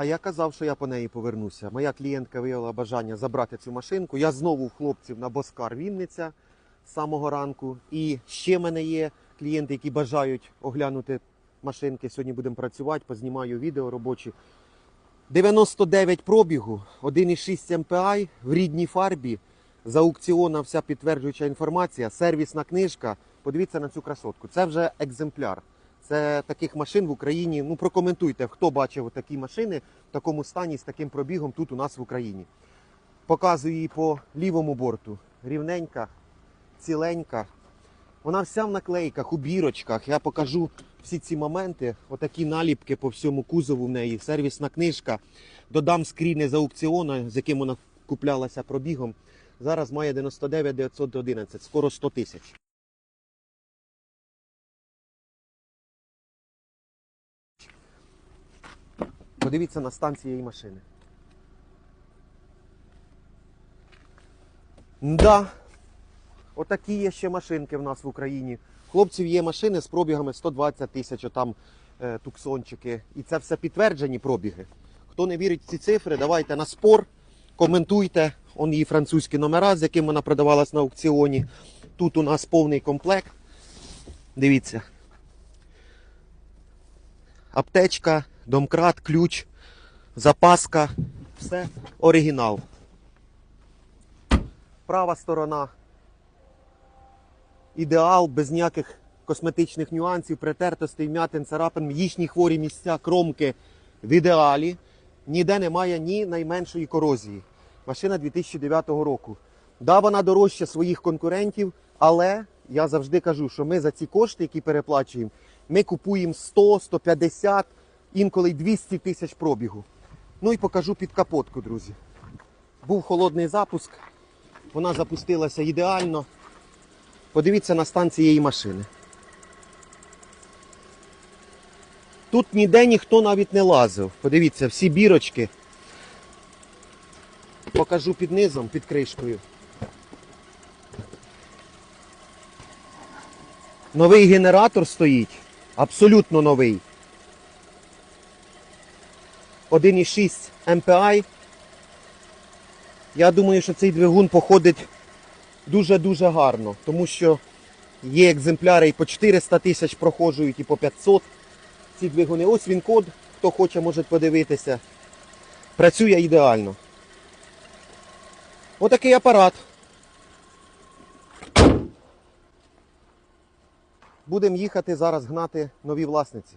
А я казав, що я по неї повернуся. Моя клієнтка виявила бажання забрати цю машинку. Я знову в хлопців на Боскар Вінниця з самого ранку. І ще в мене є клієнти, які бажають оглянути машинки. Сьогодні будемо працювати, познімаю відео робочі. 99 пробігу, 1,6 MPI в рідній фарбі. За аукціона вся підтверджуюча інформація, сервісна книжка. Подивіться на цю красотку. Це вже екземпляр. Це таких машин в Україні. Ну прокоментуйте, хто бачив такі машини в такому стані з таким пробігом тут у нас в Україні. Показую її по лівому борту. Рівненька, ціленька. Вона вся в наклейках, у бірочках. Я покажу всі ці моменти. Отакі наліпки по всьому кузову в неї. Сервісна книжка. Додам скріни з аукціону, з яким вона куплялася пробігом. Зараз має 99 911, скоро 100 тисяч. Подивіться на стан цієї машини. Да, отакі є ще машинки в нас в Україні. Хлопців є машини з пробігами 120 тисяч, там е, туксончики. І це все підтверджені пробіги. Хто не вірить в ці цифри, давайте на спор, коментуйте. Он її французькі номера, з яким вона продавалась на аукціоні. Тут у нас повний комплект. Дивіться. Аптечка, домкрат, ключ, запаска. Все оригінал. Права сторона. Ідеал, без ніяких косметичних нюансів, притертостей, вмятин, царапин, їхні хворі місця, кромки в ідеалі. Ніде немає ні найменшої корозії. Машина 2009 року. Да, вона дорожча своїх конкурентів, але я завжди кажу, що ми за ці кошти, які переплачуємо, ми купуємо 100, 150, інколи й 200 тисяч пробігу. Ну і покажу під капотку, друзі. Був холодний запуск, вона запустилася ідеально. Подивіться на стан цієї машини. Тут ніде ніхто навіть не лазив. Подивіться, всі бірочки. Покажу під низом, під кришкою. Новий генератор стоїть. Абсолютно новий. 1,6 MPI. Я думаю, що цей двигун походить дуже-дуже гарно, тому що є екземпляри і по 400 тисяч проходжують, і по 500 ці двигуни. Ось він код, хто хоче, може подивитися. Працює ідеально. Отакий апарат. Будемо їхати зараз гнати нові власниці.